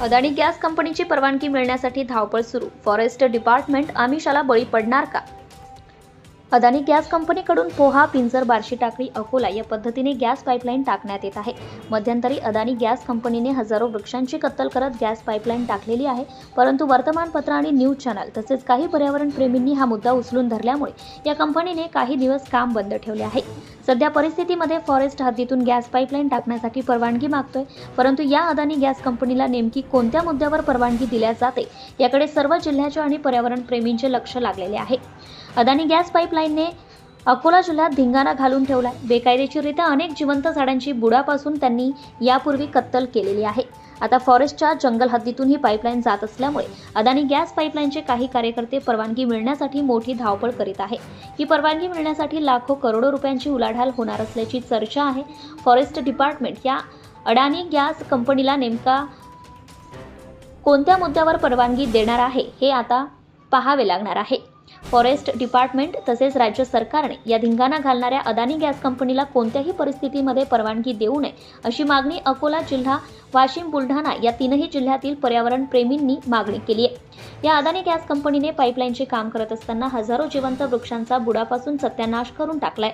Adani gas कंपनीची परवानगी मिळण्यासाठी धावपळ सुरू. फॉरेस्ट डिपार्टमेंट आमिषाला बळी पडणार का? अदानी गॅस कंपनीकडून पोहा पिंजर बार्शी टाकळी अकोला या पद्धतीने गॅस पाईपलाईन टाकण्यात येत आहे. मध्यंतरी अदानी गॅस कंपनीने हजारो वृक्षांची कत्तल करत गॅस पाईपलाईन टाकलेली आहे परंतु वर्तमानपत्र आणि न्यूज चॅनल तसेच काही पर्यावरण प्रेमींनी हा मुद्दा उचलून धरल्यामुळे या कंपनीने काही दिवस काम बंद ठेवले आहे. सध्या परिस्थितीमध्ये फॉरेस्ट हद्दीतून गॅस पाईपलाईन टाकण्यासाठी परवानगी मागतोय. परंतु या अदानी गॅस कंपनीला नेमकी कोणत्या मुद्द्यावर परवानगी दिल्या जाते याकडे सर्व जिल्ह्याच्या आणि पर्यावरण प्रेमींचे लक्ष लागलेले आहे. अदानी गॅस पाईपलाईनने अकोला जिल्ह्यात धिंगाणा घालून ठेवलाय. बेकायदेशीररित्या अनेक जिवंत झाडांची बुडापासून त्यांनी यापूर्वी कत्तल केलेली आहे. आता फॉरेस्टच्या जंगल हद्दीतून ही पाईपलाईन जात असल्यामुळे अदानी गॅस पाईपलाईनचे काही कार्यकर्ते परवानगी मिळण्यासाठी मोठी धावपळ करीत आहे. ही परवानगी मिळण्यासाठी लाखो करोडो रुपयांची उलाढाल होणार असल्याची चर्चा आहे. फॉरेस्ट डिपार्टमेंट या अडानी गॅस कंपनीला नेमका कोणत्या मुद्द्यावर परवानगी देणार आहे हे आता पाहावे लागणार आहे. फॉरेस्ट डिपार्टमेंट तसेच राज्य सरकारने या धिंगाणा घालणाऱ्या अदानी गॅस कंपनीला कोणत्याही परिस्थितीमध्ये परवानगी देऊ नये अशी मागणी अकोला जिल्हा वाशिम बुलढाणा या तीनही जिल्ह्यातील पर्यावरण प्रेमींनी मागणी केली आहे. या अदानी गॅस कंपनीने पाईपलाईनचे काम करत असताना हजारो जिवंत वृक्षांचा बुडापासून सत्यानाश करून टाकलाय.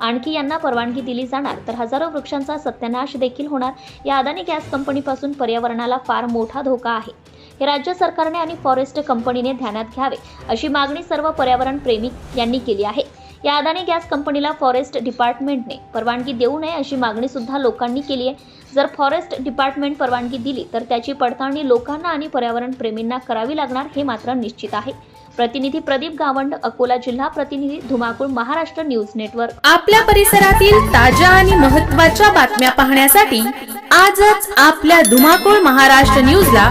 आणखी यांना परवानगी दिली जाणार तर हजारो वृक्षांचा सत्यानाश देखील होणार. या अदानी गॅस कंपनीपासून पर्यावरणाला फार मोठा धोका आहे. हे राज्य सरकारने आणि फॉरेस्ट कंपनीने ध्यानात घ्यावे अशी मागणी सर्व पर्यावरण प्रेमी यांनी केली आहे. या अदानी गॅस कंपनीला फॉरेस्ट डिपार्टमेंटने परवानगी देऊ नये अशी मागणी सुद्धा लोकांनी केली आहे. जर फॉरेस्ट डिपार्टमेंट परवानगी दिली तर त्याची पडताळणी लोकांना आणि पर्यावरण प्रेमींना करावी लागणार हे मात्र निश्चित आहे. प्रतिनिधी प्रदीप गावंड अकोला जिल्हा प्रतिनिधी धुमाकूळ महाराष्ट्र न्यूज नेटवर्क. आपल्या परिसरातील ताज्या आणि महत्त्वाच्या बातम्या पाहण्यासाठी आजच आपल्या धुमाकूळ महाराष्ट्र न्यूजला